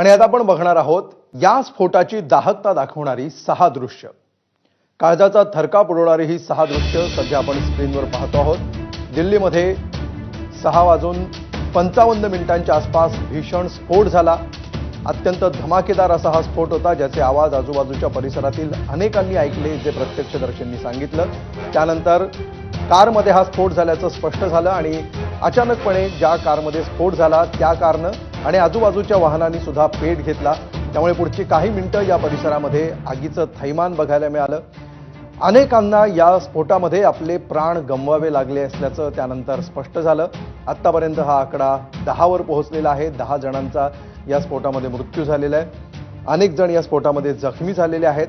आणि आता आपण बघणार आहोत या स्फोटाची दाहकता दाखवणारी सहा दृश्य. काळजाचा थरका पुरवणारी ही सहा दृश्य सध्या आपण स्क्रीनवर पाहतो आहोत. दिल्लीमध्ये सहा वाजून पंचावन्न मिनिटांच्या आसपास भीषण स्फोट झाला. अत्यंत धमाकेदार असा हा स्फोट होता ज्याचे आवाज आजूबाजूच्या परिसरातील अनेकांनी ऐकले जे प्रत्यक्षदर्शींनी सांगितलं. त्यानंतर कारमध्ये हा स्फोट झाल्याचं स्पष्ट झालं आणि अचानकपणे ज्या कारमध्ये स्फोट झाला त्या कारनं आणि आजूबाजूच्या वाहनांनी सुद्धा पेट घेतला. त्यामुळे पुढची काही मिनिटं या परिसरामध्ये आगीचं थैमान बघायला मिळालं. अनेकांना या स्फोटामध्ये आपले प्राण गमवावे लागले असल्याचं त्यानंतर स्पष्ट झालं. आत्तापर्यंत हा आकडा दहावर पोहोचलेला आहे. दहा जणांचा या स्फोटामध्ये मृत्यू झालेला आहे. अनेक जण या स्फोटामध्ये जखमी झालेले आहेत.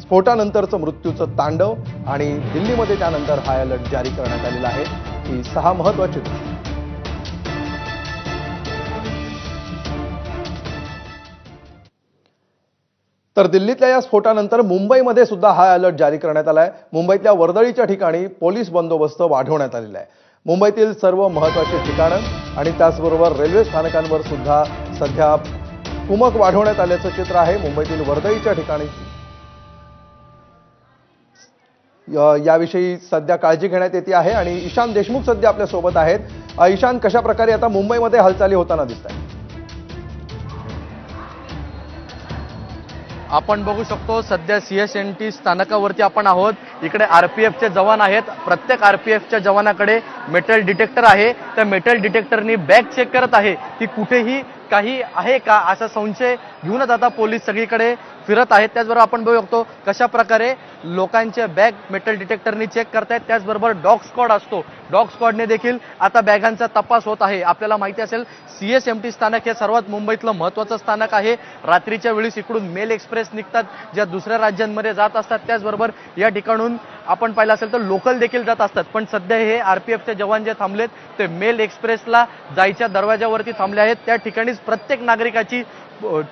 स्फोटानंतरचं मृत्यूचं तांडव आणि दिल्लीमध्ये त्यानंतर हाय अलर्ट जारी करण्यात आलेला आहे. ही सहा महत्वाची तर दिल्लीतल्या या स्फोटानंतर मुंबईमध्ये सुद्धा हाय अलर्ट जारी करण्यात आला आहे मुंबईतल्या वर्दळीच्या ठिकाणी पोलीस बंदोबस्त वाढवण्यात आलेला आहे. मुंबईतील सर्व महत्वाची ठिकाणं आणि त्याचबरोबर रेल्वे स्थानकांवर सुद्धा सध्या कुमक वाढवण्यात आल्याचं चित्र आहे. मुंबईतील वर्दळीच्या ठिकाणी याविषयी सध्या काळजी घेण्यात येते आहे. आणि ईशान देशमुख सध्या आपल्यासोबत आहेत. ईशान कशा प्रकारे आता मुंबईमध्ये हालचाली होताना दिसत आहेत आपण बघू शकतो सध्या सी एस एन टी स्थानकावरती आपण आहोत. इकडे आर पी एफचे जवान आहेत. प्रत्येक आर पी एफच्या जवानाकडे मेटल डिटेक्टर आहे. त्या मेटल डिटेक्टरनी बॅग चेक करत आहे. की कुठेही काही आहे का असा संशय घेऊनच आता पोलीस सगळीकडे फिरत आहेत. त्याचबरोबर आपण बघू शकतो कशा प्रकारे लोकांचे बॅग मेटल डिटेक्टरनी चेक करतायत. त्याचबरोबर डॉग स्क्वॉड असतो. डॉग स्क्वॉडने देखील आता बॅगांचा तपास होत आहे. आपल्याला माहिती असेल सी एस एम टी स्थानक हे सर्वात मुंबईतलं महत्त्वाचं स्थानक आहे. रात्रीच्या वेळेस इकडून मेल एक्सप्रेस निघतात ज्या दुसऱ्या राज्यांमध्ये जात असतात. त्याचबरोबर या ठिकाणून आपण पाहिलं असेल तर लोकल देखील जात असतात. पण सध्या हे आरपीएफचे जवान जे थांबलेत ते मेल एक्सप्रेसला जायच्या दरवाजावरती थांबले आहेत. त्या ठिकाणीच प्रत्येक नागरिकाची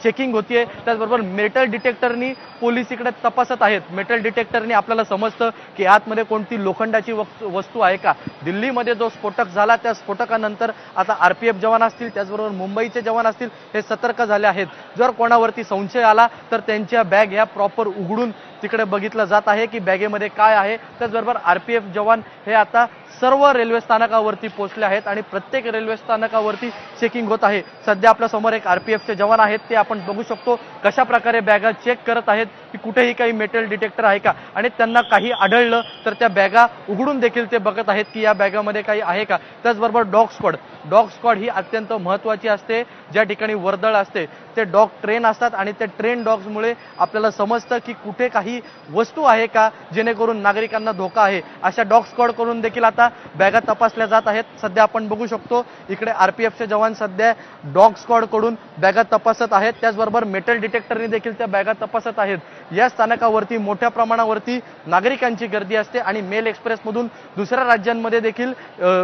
चेकिंग होतीये. त्याचबरोबर मेटल डिटेक्टरनी पोलीस इकडे तपासत आहेत. मेटल डिटेक्टरनी आपल्याला समजतं की आतमध्ये कोणती लोखंडाची वस्तू वस्तू आहे का? दिल्लीमध्ये जो स्फोटक झाला त्या स्फोटकानंतर आता आरपीएफ जवान असतील त्याचबरोबर मुंबईचे जवान असतील हे सतर्क झाले आहेत. जर कोणावरती संशय आला तर त्यांच्या बॅग ह्या प्रॉपर उघडून तिकडे बघितलं जात आहे की बॅगेमध्ये काय आहे. त्याचबरोबर आरपीएफ जवान हे आता सर्व रेल्वे स्थानकावरती पोहोचले आहेत आणि प्रत्येक रेल्वे स्थानकावरती चेकिंग होत आहे. सध्या आपल्यासमोर एक आरपीएफचे जवान आहेत ते आपण बघू शकतो कशा प्रकारे बॅगा चेक करत आहेत. की कुठेही काही मेटल डिटेक्टर आहे का? आणि त्यांना काही आढळलं तर त्या बॅगा उघडून देखील ते बघत आहेत की या बॅगामध्ये काही आहे का? त्याचबरोबर डॉग स्क्वॉड. डॉग स्क्वॉड ही अत्यंत महत्वाची असते. ज्या ठिकाणी वर्दळ असते ते डॉग ट्रेन असतात आणि त्या ट्रेन डॉग्समुळे आपल्याला समजतं की कुठे काही वस्तू आहे का जेणेकरून नागरिकांना धोका आहे. अशा डॉग स्क्वॉड करून देखील आता बॅगा तपासल्या जात आहेत. सध्या आपण बघू शकतो इकडे आरपीएफचे जवान सध्या डॉग स्क्वॉडकडून बॅगा तपासत आहेत. त्याचबरोबर मेटल डिटेक्टरने देखील त्या बॅगा तपासत आहेत. या स्थानकावरती मोठ्या प्रमाणावरती नागरिकांची गर्दी असते आणि मेल एक्सप्रेसमधून दुसऱ्या राज्यांमध्ये देखील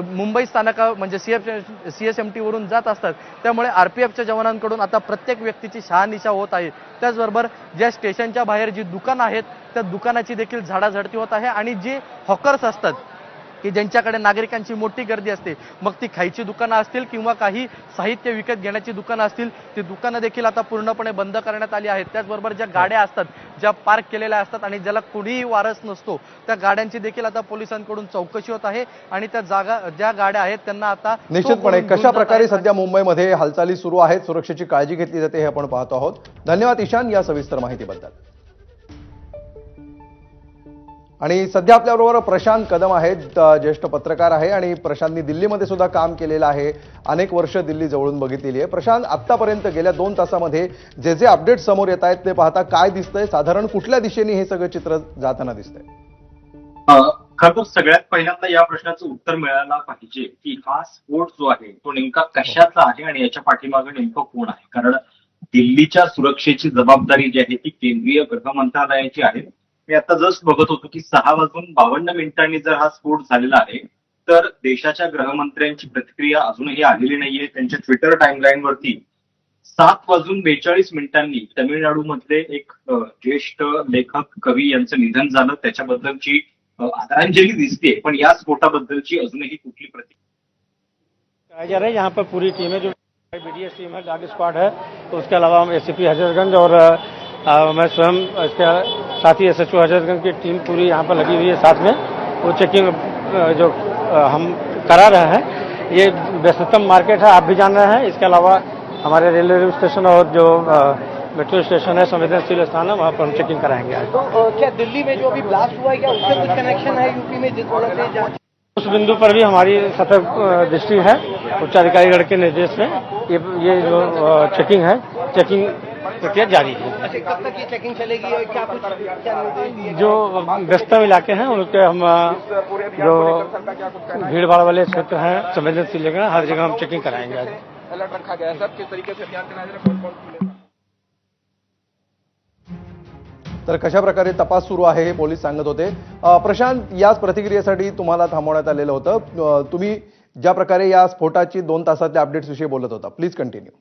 मुंबई स्थानका म्हणजे C F C S M टीवरून जात असतात. त्यामुळे आर पी एफच्या जवानांकडून आता प्रत्येक व्यक्तीची शहानिशा होत आहे. त्याचबरोबर ज्या स्टेशनच्या बाहेर जी दुकानं आहेत त्या दुकानाची देखील झाडाझडती होत आहे आणि जे हॉकर्स असतात की ज्यांच्याकडे नागरिकांची मोठी गर्दी असते मग ती खायची दुकानं असतील किंवा काही साहित्य विकत घेण्याची दुकानं असतील ती दुकानं देखील आता पूर्णपणे बंद करण्यात आली आहेत त्याचबरोबर ज्या गाड्या असतात ज्या पार्क केलेल्या असतात आणि ज्याला कुणीही वारस नसतो त्या गाड्यांची देखील आता पोलिसांकडून चौकशी होत आहे आणि त्या जागा ज्या गाड्या आहेत त्यांना आता निश्चितपणे कशा प्रकारे. सध्या मुंबईमध्ये हालचाली सुरू आहेत सुरक्षेची काळजी घेतली जाते हे आपण पाहतो आहोत धन्यवाद ईशान या सविस्तर माहितीबद्दल आणि सध्या आपल्याबरोबर प्रशांत कदम आहेत ज्येष्ठ पत्रकार आहे आणि प्रशांतनी दिल्लीमध्ये सुद्धा काम केलेलं आहे. अनेक वर्ष दिल्ली जवळून बघितलेली आहे. प्रशांत आतापर्यंत गेल्या दोन तासामध्ये जे जे अपडेट समोर येत आहेत ते पाहता काय दिसतंय? साधारण कुठल्या दिशेने हे सगळं चित्र जाताना दिसतंय? खर खरं तर सगळ्यात पहिल्यांदा या प्रश्नाचं उत्तर मिळायला पाहिजे की हा स्फोट जो आहे तो नेमका कशाचा आहे आणि याच्या पाठीमागे नेमकं कोण आहे? कारण दिल्लीच्या सुरक्षेची जबाबदारी जी आहे ती केंद्रीय गृह मंत्रालयाची आहे. मी आता जस्ट बघत होतो की सहा वाजून बावन्न मिनिटांनी जर हा स्फोट झालेला आहे तर देशाच्या गृहमंत्र्यांची प्रतिक्रिया अजूनही आलेली नाहीये. त्यांच्या ट्विटर टाइमलाईन वरती सात वाजून बेचाळीस मिनिटांनी तमिळनाडूमधले एक ज्येष्ठ लेखक कवी यांचं निधन झालं. त्याच्याबद्दलची आदरांजली दिसते पण या स्फोटाबद्दलची अजूनही कुठली प्रतिक्रिया कहा यहाँ पर पूरी टीमें जो बीडीएस टीम है डॉग स्क्वाड है उसके अलावा हम एसीपी हजरतगंज और मैं स्वयं इसके साथी एस एच हजरतगंज की टीम पूरी यहाँ पर लगी हुई है साथ में। वो चेकिंग जो हम करा रहे हैं। ये व्यस्ततम मार्केट है आप भी जान रहे हैं। इसके अलावा हमारे रेलवे स्टेशन और जो मेट्रो स्टेशन है संवेदनशील स्थान है वहाँ पर हम चेकिंग कराएँगे आज। तो क्या दिल्ली में जो अभी ब्लास्ट हुआ है क्या उससे कुछ कनेक्शन है यूपी में जिस से उस बिंदु पर भी हमारी सतर्क दृष्टि है उच्चाधिकारीगढ़ के निर्देश में। ये ये जो चेकिंग है चेकिंग प्रक्रिया जारी है। अच्छा कब तक ये चेकिंग चलेगी और क्या कुछ जो व्यस्तम इलाके हैं उनके हम जो भीड़ भाड़ वाले क्षेत्र हैं संवेदनशील जगह हर जगह हम चेकिंग कराएंगे आज। अलर्ट रखा गया है। सब किस तरीके से अभियान चलाया जा रहा है कौन कौन तर कशा प्रकारे तपास सुरू आहे हे पोलीस सांगत होते. प्रशांत याच प्रतिक्रियेसाठी तुम्हाला थांबवण्यात आलेलं होतं. तुम्ही ज्या प्रकारे या स्फोटाची दोन तासातल्या अपडेट्स विषयी बोलत होता. प्लीज कंटिन्यू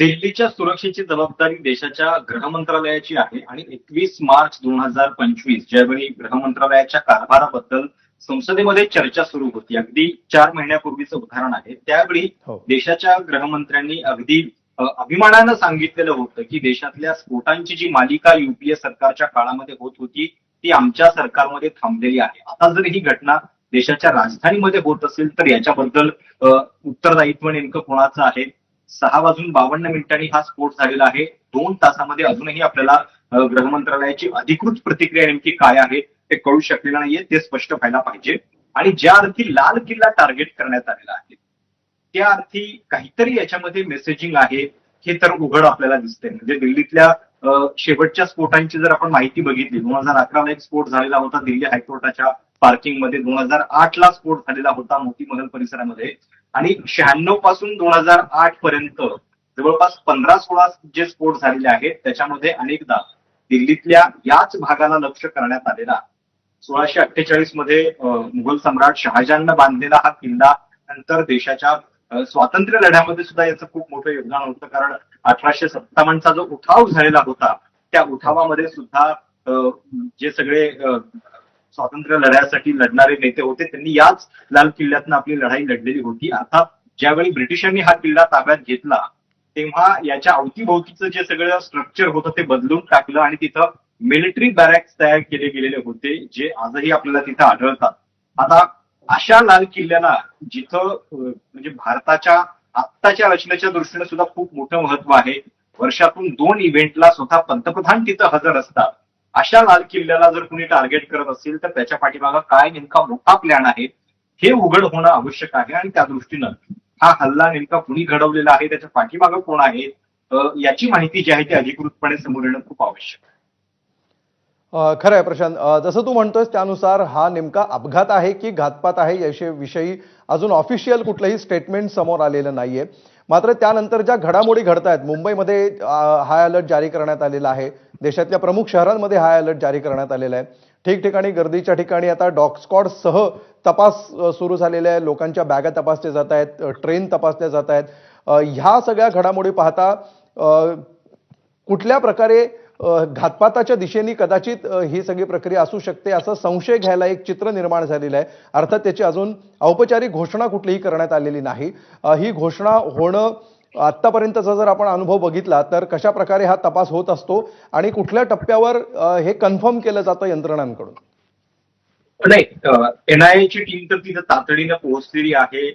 दिल्लीच्या सुरक्षेची जबाबदारी देशाच्या गृह मंत्रालयाची आहे आणि एकवीस मार्च दोन हजार पंचवीस ज्यावेळी गृह मंत्रालयाच्या कारभाराबद्दल संसदेमध्ये चर्चा सुरू होती. अगदी चार महिन्यापूर्वीचं उदाहरण आहे. त्यावेळी हो. देशाच्या गृहमंत्र्यांनी अगदी अभिमानानं सांगितलेलं होतं की देशातल्या स्फोटांची जी मालिका युपीए सरकारच्या काळामध्ये होत होती ती आमच्या सरकारमध्ये थांबलेली आहे. आता जर ही घटना देशाच्या राजधानीमध्ये होत असेल तर याच्याबद्दल उत्तरदायित्व नेमकं कोणाचं आहे? सहा वाजून बावन्न मिनिटांनी हा स्फोट झालेला आहे. दोन तासामध्ये अजूनही आपल्याला गृह मंत्रालयाची अधिकृत प्रतिक्रिया नेमकी काय आहे ते कळू शकलेलं नाहीये ते स्पष्ट व्हायला पाहिजे. आणि ज्या अर्थी लाल किल्ला टार्गेट करण्यात आलेला आहे त्या अर्थी काहीतरी याच्यामध्ये मेसेजिंग आहे. हे तर उघड आपल्याला दिसतंय. म्हणजे दिल्लीतल्या शेवटच्या स्फोटांची जर आपण माहिती बघितली दोन हजार अकराला एक स्फोट झालेला होता दिल्ली हायकोर्टाच्या पार्किंगमध्ये दोन हजार आठ ला स्फोट झालेला होता मोती महल परिसरामध्ये. आणि शहाण्णवपासून दोन हजार आठ पर्यंत जवळपास पंधरा सोळा जे स्फोट झालेले आहेत त्याच्यामध्ये अनेकदा दिल्लीतल्या याच भागाला लक्ष करण्यात आलेला सोळाशे अठ्ठेचाळीसमध्ये मुघल सम्राट शहाजहाननं बांधलेला हा किल्ला नंतर देशाच्या स्वातंत्र्य लढ्यामध्ये सुद्धा याचं खूप मोठं योगदान होतं. कारण अठराशे सत्तावन्नचा जो उठाव झालेला होता त्या उठावामध्ये सुद्धा जे सगळे स्वातंत्र्य लढ्यासाठी लढणारे नेते होते. त्यांनी याच लाल किल्ल्यातनं आपली लढाई लढलेली होती. आता ज्यावेळी ब्रिटिशांनी हा किल्ला ताब्यात घेतला तेव्हा याच्या अवतीभोवतीचं जे सगळं स्ट्रक्चर होतं ते बदलून टाकलं आणि तिथं मिलिटरी बॅरॅक्स तयार केले गेलेले होते जे आजही आपल्याला तिथं आढळतात. आता अशा लाल किल्ल्याला जिथं म्हणजे भारताच्या आत्ताच्या रचनेच्या दृष्टीने सुद्धा खूप मोठं महत्त्व आहे. वर्षातून दोन इव्हेंटला स्वतः पंतप्रधान तिथं हजर असतात. अशा लाल किल्ल्याला जर कुणी टार्गेट करत असेल तर त्याच्या पाठीमागं काय नेमका मोठा प्लॅन आहे हे उघड होणं आवश्यक आहे आणि त्या दृष्टीनं हा हल्ला नेमका कुणी घडवलेला आहे त्याच्या पाठीमागं कोण आहे याची माहिती जी आहे ती अधिकृतपणे समोर येणं खूप आवश्यक आहे. खरं आहे प्रशांत. जसं तू म्हणतोयस त्यानुसार हा नेमका अपघात आहे की घातपात आहे याविषयी विषयी अजून ऑफिशियल कुठलंही स्टेटमेंट समोर आलेलं नाहीये. मात्र त्यानंतर ज्या घडामोडी घडत आहेत मुंबईमध्ये हाय अलर्ट जारी करण्यात आलेला आहे देशातल्या प्रमुख शहरांमध्ये हाय अलर्ट जारी करण्यात आलेला आहे. ठिकठिकाणी गर्दीच्या ठिकाणी आता डॉगस्कॉडसह तपास सुरू झालेला आहे. लोकांच्या बॅगा तपासल्या जात आहेत ट्रेन तपासल्या जात आहेत. ह्या सगळ्या घडामोडी पाहता कुठल्या प्रकारे घातपाताच्या दिशेने कदाचित ही सगळी प्रक्रिया असू शकते असं संशय घ्यायला एक चित्र निर्माण झालेलं आहे. अर्थात त्याची अजून औपचारिक घोषणा कुठलीही करण्यात आलेली नाही. ही घोषणा होणं आत्तापर्यंतचा जर आपण अनुभव बघितला तर कशा प्रकारे हा तपास होत असतो आणि कुठल्या टप्प्यावर हे कन्फर्म केलं जातं यंत्रणांकडून? नाही एनआयएची टीम तर तिथं तातडीनं पोहोचलेली आहे.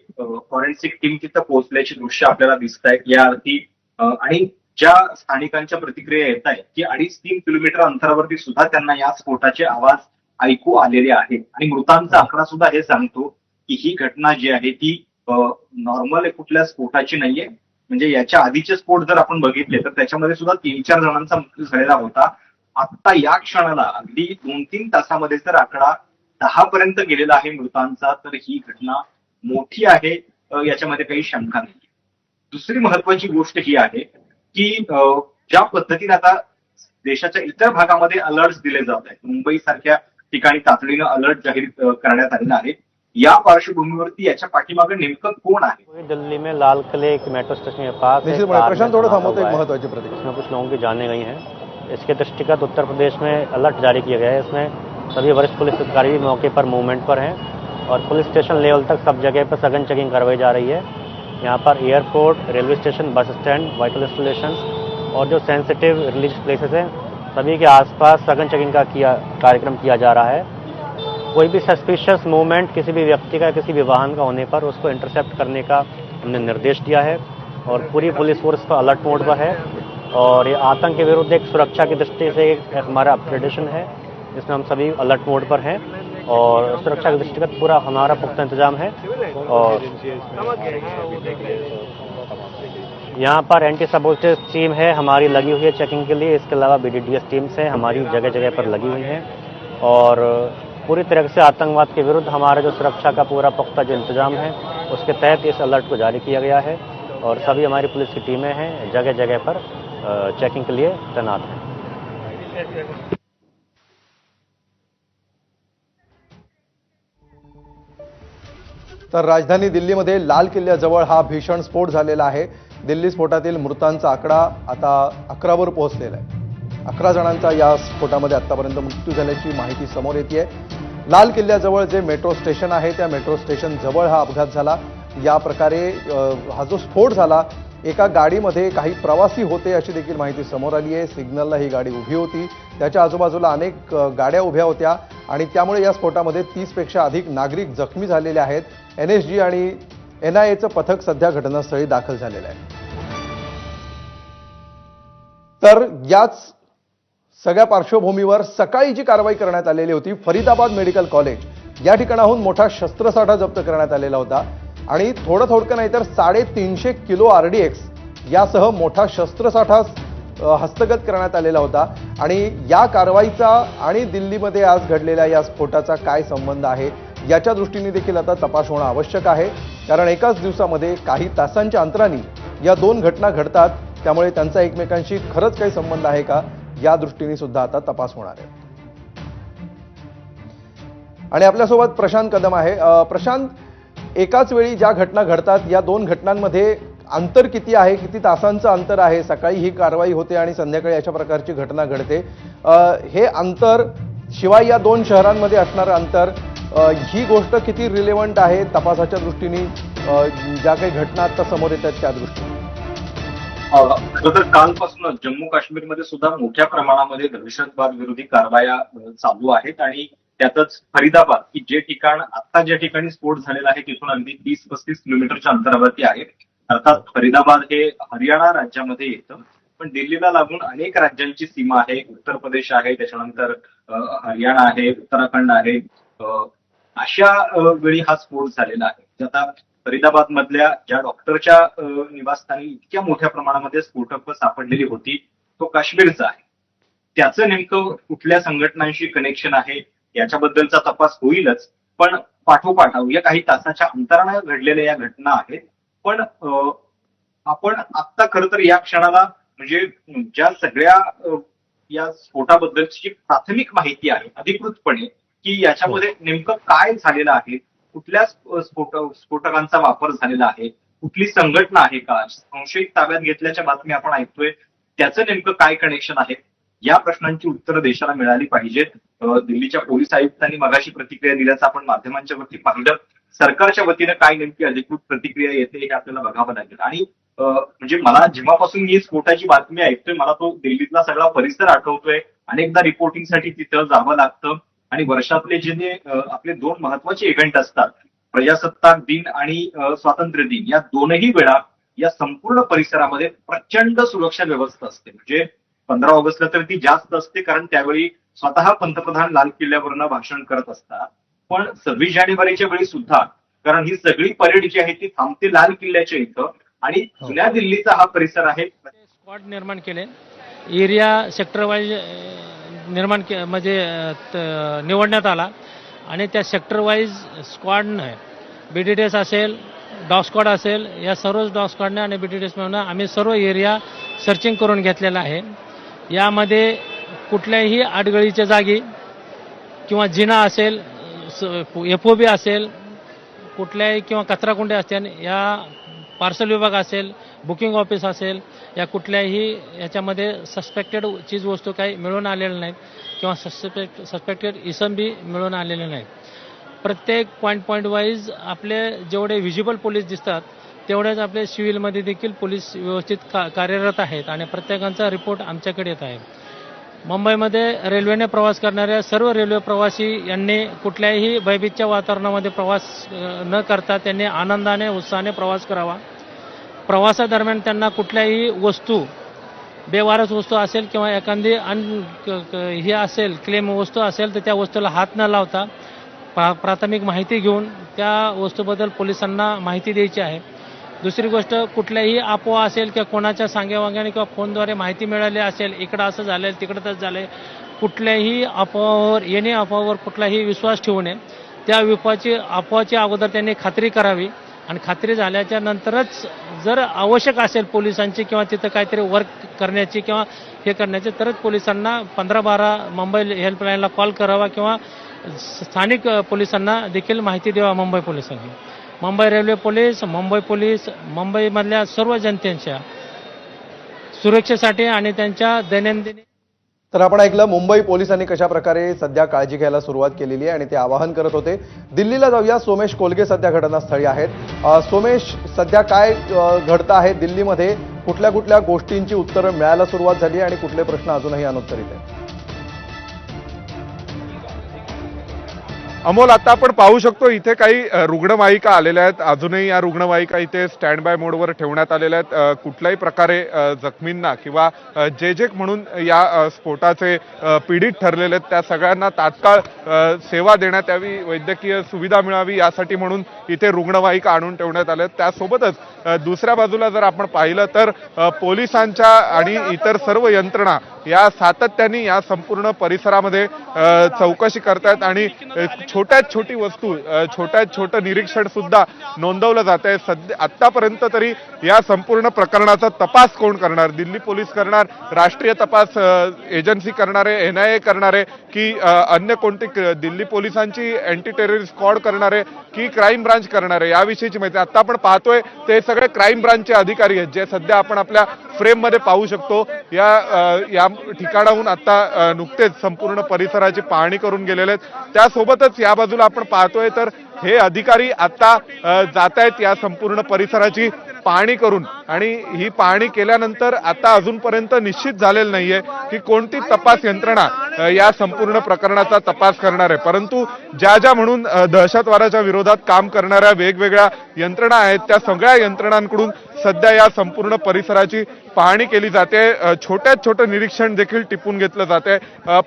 फॉरेन्सिक टीम तिथं पोहोचल्याची दृश्य आपल्याला दिसत आहेत. या अर्थी आणि ज्या स्थानिकांच्या प्रतिक्रिया येत आहेत की अडीच तीन किलोमीटर अंतरावरती सुद्धा त्यांना या स्फोटाचे आवाज ऐकू आलेले आहेत. आणि मृतांचा आकडा सुद्धा हे सांगतो की ही घटना जी आहे ती नॉर्मल कुठल्या स्फोटाची नाहीये. म्हणजे याच्या आधीचे स्फोट जर आपण बघितले तर त्याच्यामध्ये सुद्धा तीन चार जणांचा मृत्यू झालेला होता. आता या क्षणाला अगदी दोन तीन तासामध्ये जर आकडा दहा पर्यंत गेलेला आहे मृतांचा तर ही घटना मोठी आहे याच्यामध्ये काही शंका नाही दुसरी महत्वाची गोष्ट ही आहे की ज्या पद्धतीने आता देशाच्या इतर भागामध्ये अलर्ट दिले जात आहेत मुंबई सारख्या ठिकाणी तातडीनं अलर्ट जाहीर करण्यात आलेला आहे या पार्श्वभूमीवरती याच्या पाठीमागे नेमकं कोण आहे? दिल्ली में लाल किले के मेट्रो स्टेशन के पास में प्रशांत थोडं थांबवतो एक महत्वाची प्रतिक्रिया। इसमें कुछ लोगों की जाने गई हैं। इसके दृष्टिगत उत्तर प्रदेश में अलर्ट जारी किया गया है। इसमें सभी वरिष्ठ पुलिस अधिकारी भी मौके पर मूवमेंट पर हैं और पुलिस स्टेशन लेवल तक सब जगह पर सघन चेकिंग करवाई जा रही है। यहाँ पर airport railway station bus stand vital installation और जो सेंसिटिव रिलीजियस प्लेसेस हैं सभी के आसपास सघन चेकिंग का किया कार्यक्रम किया जा रहा है। कोई भी सस्पिशियस मूवमेंट किसी भी व्यक्ति का, किसी भी वाहन का होने पर उसको इंटरसेप्ट करने का हमने निर्देश दिया है और पूरी पुलिस फोर्स पर अलर्ट मोड पर है और ये आतंक के विरुद्ध एक सुरक्षा की दृष्टि से एक हमारा अपग्रेडेशन है, जिसमें हम सभी अलर्ट मोड पर हैं और सुरक्षा के दृष्टिगत पूरा हमारा पुख्ता इंतज़ाम है और यहाँ पर एंटी सबोटेज टीम है, हमारी लगी हुई है चेकिंग के लिए, इसके अलावा बीडीडीएस टीम्स हैं, हमारी जगह जगह पर लगी हुई हैं और पूरी तरह से आतंकवाद के विरुद्ध हमारा जो सुरक्षा का पूरा पुख्ता जो इंतज़ाम है, उसके तहत इस अलर्ट को जारी किया गया है और सभी हमारी पुलिस की टीमें हैं जगह जगह पर चेकिंग के लिए तैनात हैं। तर राजधानी दिल्लीमध्ये लाल किल्ल्याजवळ हा भीषण स्फोट झालेला आहे. दिल्ली स्फोटातील मृतांचा आकडा आता अकरा अकरावर पोहोचलेला आहे. अकरा जणांचा या स्फोटामध्ये आतापर्यंत मृत्यू झाल्याची माहिती समोर येते लाल किल्ल्याजवळ जे मेट्रो स्टेशन आहे त्या मेट्रो स्टेशन जवळ हा अपघात झाला. या प्रकारे हा जो स्फोट झाला एका गाडीमध्ये काही प्रवासी होते अशी देखील माहिती समोर आली आहे. सिग्नलला ही गाडी उभी होती. त्याच्या आजूबाजूला अनेक गाड्या उभ्या होत्या आणि त्यामुळे या स्फोटामध्ये तीसपेक्षा अधिक नागरिक जखमी झालेले आहेत. एन एस जी आणि एन आय एचं पथक सध्या घटनास्थळी दाखल झालेलं आहे. तर याच सगळ्या पार्श्वभूमीवर सकाळी जी कारवाई करण्यात आलेली होती फरीदाबाद मेडिकल कॉलेज या ठिकाणाहून मोठा शस्त्रसाठा जप्त करण्यात आलेला होता. आणि थोडं थोडकं नाही तर साडेतीनशे किलो आरडीएक्स यासह मोठा शस्त्रसाठा हस्तगत करण्यात आलेला होता. आणि या कारवाईचा आणि दिल्लीमध्ये आज घडलेल्या या स्फोटाचा काय संबंध आहे याच्या दृष्टीने देखील आता तपास होणं आवश्यक आहे. कारण एकाच दिवसामध्ये काही तासांच्या अंतराने या दोन घटना घडतात त्यामुळे त्यांचा एकमेकांशी खरंच काही संबंध आहे का? या दृष्टीने सुद्धा आता तपास होणार आहे. आणि आपल्यासोबत प्रशांत कदम आहे. प्रशांत एकाच वेळी ज्या घटना घडतात या दोन घटनांमध्ये अंतर किती आहे? किती तासांचं अंतर आहे? सकाळी ही कारवाई होते आणि संध्याकाळी अशा प्रकारची घटना घडते. हे अंतर शिवाय या दोन शहरांमध्ये असणारं अंतर ही गोष्ट किती रिलेव्हंट आहे? तपासाच्या दृष्टीने ज्या काही घटना आता समोर येतात त्या दृष्टीने. खरं तर कालपासूनच जम्मू काश्मीरमध्ये सुद्धा मोठ्या प्रमाणामध्ये दहशतवाद विरोधी कारवाया चालू आहेत आणि त्यातच फरीदाबाद की जे ठिकाण आता ज्या ठिकाणी स्फोट झालेला आहे तिथून अगदी तीस पस्तीस किलोमीटरच्या अंतरावरती आहे अर्थात फरीदाबाद हे हरियाणा राज्यामध्ये येतं. पण दिल्लीला लागून अनेक राज्यांची सीमा आहे. उत्तर प्रदेश आहे त्याच्यानंतर हरियाणा आहे उत्तराखंड आहे. अशा वेळी हा स्फोट झालेला आहे. आता फरीदाबाद मधल्या ज्या डॉक्टरच्या निवासस्थानी इतक्या मोठ्या प्रमाणामध्ये स्फोटक सापडलेली होती तो काश्मीरचा आहे. त्याचं नेमकं कुठल्या संघटनांशी कनेक्शन आहे याच्याबद्दलचा तपास होईलच पण पाठोपाठ या काही तासाच्या अंतरानं घडलेल्या या घटना आहेत. पण आपण आता खर तर या क्षणाला म्हणजे ज्या सगळ्या या स्फोटाबद्दलची प्राथमिक माहिती आहे अधिकृतपणे की याच्यामध्ये नेमकं काय झालेलं आहे कुठल्या स्फोट स्फोटकांचा वापर झालेला आहे? कुठली संघटना आहे का? संशयित ताब्यात घेतल्याच्या बातम्या आपण ऐकतोय. त्याचं नेमकं काय कनेक्शन आहे? या प्रश्नांची उत्तरं देशाला मिळाली पाहिजेत. दिल्लीच्या पोलीस आयुक्तांनी मगाशी प्रतिक्रिया दिल्याचं आपण माध्यमांच्या वरती पाहिलं. सरकारच्या वतीनं काय नेमकी अधिकृत प्रतिक्रिया येते हे आपल्याला बघावं लागेल. आणि म्हणजे मला जेव्हापासून ही स्फोटाची बातमी ऐकतोय मला तो दिल्लीतला सगळा परिसर आठवतोय. अनेकदा रिपोर्टिंगसाठी तिथं जावं लागतं. आणि वर्षातले जे आपले दोन महत्त्वाचे इव्हेंट असतात प्रजासत्ताक दिन आणि स्वातंत्र्य दिन या दोनही वेळा या संपूर्ण परिसरामध्ये प्रचंड सुरक्षा व्यवस्था असते. म्हणजे पंधरा ऑगस्टला तर ती जास्त असते कारण त्यावेळी स्वतः पंतप्रधान लाल किल्ल्यावरनं भाषण करत असतात. पण सव्वीस जानेवारीच्या वेळी सुद्धा कारण ही सगळी परेड जी आहे ती थांबते लाल किल्ल्याच्या इथं. आणि जुन्या दिल्लीचा हा परिसर आहे. स्क्वॉड निर्माण केले. एरिया सेक्टर वाईज निर्माण के म्हणजे त- निवडण्यात आला. आणि त्या सेक्टर वाईज स्क्वॉडनं बी डी डी एस असेल डॉग असेल या सर्वच डॉग आणि बी डी डी एस मिळून आम्ही सर्व एरिया सर्चिंग करून घेतलेला आहे. यामध्ये कुठल्याही आडगळीच्या जागी किंवा जिना असेल एफ ओ बी असेल कुठल्याही किंवा कचराकुंडे असतील या पार्सल विभाग असेल बुकिंग ऑफिस असेल या कुठल्याही याच्यामध्ये सस्पेक्टेड चीज वस्तू काही मिळून आलेल्या नाहीत किंवा सस्पेक्ट सस्पेक्टेड इसम बी मिळून आलेले नाहीत. प्रत्येक पॉईंट पॉईंट वाईज आपले जेवढे व्हिजिबल पोलीस दिसतात तेवढेच आपले सिव्हिलमध्ये देखील पोलीस व्यवस्थित का कार्यरत आहेत आणि प्रत्येकांचा रिपोर्ट आमच्याकडे येत आहे. मुंबईमध्ये रेल्वेने प्रवास करणाऱ्या सर्व रेल्वे प्रवासी यांनी कुठल्याही भयभीतच्या वातावरणामध्ये प्रवास न करता त्यांनी आनंदाने उत्साहाने प्रवास करावा. प्रवासादरम्यान त्यांना कुठल्याही वस्तू बेवारस वस्तू असेल किंवा एखादी अन हे असेल क्लेम वस्तू असेल तर त्या वस्तूला हात न लावता प्रा प्राथमिक माहिती घेऊन त्या वस्तूबद्दल पोलिसांना माहिती द्यायची आहे. दुसरी गोष्ट कुठल्याही अफवा असेल किंवा कोणाच्या सांगेवांग्याने किंवा फोनद्वारे माहिती मिळाली असेल इकडं असं झालं तिकडं तसं झालं कुठल्याही अफवावर येणे अफवावर कुठलाही विश्वास ठेवू नये. त्या विपाची अफवाची अगोदर त्यांनी खात्री करावी. आणि खात्री झाल्याच्या नंतरच जर आवश्यक असेल पोलिसांची किंवा तिथं काहीतरी वर्क करण्याची किंवा हे करण्याची तरच पोलिसांना पंधरा बारा मुंबई हेल्पलाईनला कॉल करावा किंवा स्थानिक पोलिसांना देखील माहिती द्यावा मुंबई पोलिसांनी. Mumbai railway police Mumbai police मुंबईमधल्या सर्व जनतेच्या सुरक्षेसाठी आणि त्यांच्या दैनंदिन तर आपण ऐकलं मुंबई पोलिसांनी कशा प्रकारे सध्या काळजी घ्यायला सुरुवात केलेली आहे आणि ते आवाहन करत होते दिल्लीला जाऊया सोमेश कोलगे सध्या घटनास्थळी आहेत. सोमेश सध्या काय घडतं आहे दिल्लीमध्ये? कुठल्या कुठल्या गोष्टींची उत्तरं मिळायला सुरुवात झाली आणि कुठले प्रश्न अजूनही अनुत्तरित आहेत? अमोल आता आपण पाहू शकतो इथे काही रुग्णवाहिका आलेल्या आहेत. अजूनही या रुग्णवाहिका इथे स्टँड बाय मोडवर ठेवण्यात आलेल्या आहेत. कुठल्याही प्रकारे जखमींना किंवा जे जे म्हणून या स्फोटाचे पीडित ठरलेले आहेत त्या सगळ्यांना तात्काळ सेवा देण्यात यावी वैद्यकीय सुविधा मिळावी यासाठी म्हणून इथे रुग्णवाहिका आणून ठेवण्यात आल्या आहेत. त्यासोबतच दुसऱ्या बाजूला जर आपण पाहिलं तर पोलिसांच्या आणि इतर सर्व यंत्रणा या सातत्याने या संपूर्ण परिसरामध्ये चौकशी करतायत आणि छोट्यात छोटी वस्तू छोट्यात छोटं निरीक्षण सुद्धा नोंदवलं जात आहे सध्या आत्तापर्यंत तरी या संपूर्ण प्रकरणाचा तपास कोण करणार? दिल्ली पोलीस करणार राष्ट्रीय तपास एजन्सी करणारे एन आय ए करणारे की अन्य कोणती क- दिल्ली पोलिसांची अँटी टेररिस्ट स्क्वॉड करणारे की क्राईम ब्रांच करणारे? याविषयीची माहिती आत्ता आपण पाहतोय. ते सगळे क्राईम ब्रांचचे अधिकारी आहेत जे सध्या आपण आपल्या फ्रेममध्ये पाहू शकतो. या या ठिकाणाहून आता नुकतेच संपूर्ण परिसराची पाहणी करून गेलेले आहेत. त्यासोबतच या बाजूला आपण पाहतोय तर हे अधिकारी आता जात आहेत या संपूर्ण परिसराची पाहणी करून. आणि ही पाहणी केल्यानंतर आता अजूनपर्यंत निश्चित झालेलं नाहीये की कोणती तपास यंत्रणा या संपूर्ण प्रकरणाचा तपास करणार आहे. परंतु ज्या ज्या म्हणून दहशतवादाच्या विरोधात काम करणाऱ्या वेगवेगळ्या यंत्रणा आहेत त्या सगळ्या यंत्रणांकडून सध्या या संपूर्ण परिसराची पाहणी केली जाते. छोट्यात छोटं निरीक्षण देखील टिपून घेतलं जाते.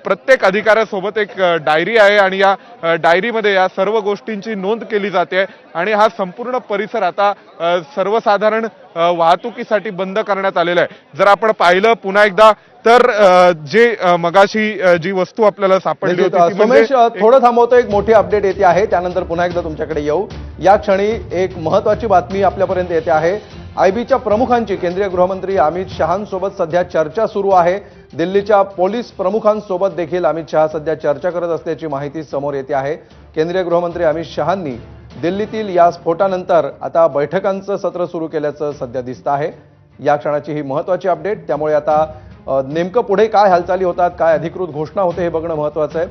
प्रत्येक अधिकाऱ्यासोबत एक डायरी आहे आणि या डायरीमध्ये या सर्व गोष्टींची नोंद केली जाते आणि हा संपूर्ण परिसर आता सर्वसाधारण वाहतुकीसाठी बंद करण्यात आलेला आहे. जर आपण पाहिलं पुन्हा एकदा तर जे मगाशी जी वस्तू आपल्याला सापडली. होती म्हणजे सोमेश थोडं थांबवतो एक मोठी अपडेट येते आहे. त्यानंतर पुन्हा एकदा तुमच्याकडे येऊ. या क्षणी एक महत्वाची बातमी आपल्यापर्यंत येते आहे. आयबीच्या प्रमुखांची केंद्रीय गृहमंत्री अमित शहांसोबत सध्या चर्चा सुरू आहे. दिल्लीच्या पोलीस प्रमुखांसोबत देखील अमित शहा सध्या चर्चा करत असल्याची माहिती समोर येते आहे. केंद्रीय गृहमंत्री अमित शहांनी दिल्लीतील या स्फोटानंतर आता बैठकांचं सत्र सुरू केल्याचं सध्या दिसतं आहे. या क्षणाची ही महत्वाची अपडेट. त्यामुळे आता नेमकं पुढे काय हालचाली होतात काय अधिकृत घोषणा होते हे बघणं महत्वाचं आहे.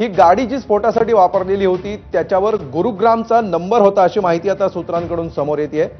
ही गाडी जी स्फोटासाठी वापरलेली होती त्याच्यावर गुरुग्रामचा नंबर होता अशी माहिती आता सूत्रांकडून समोर येते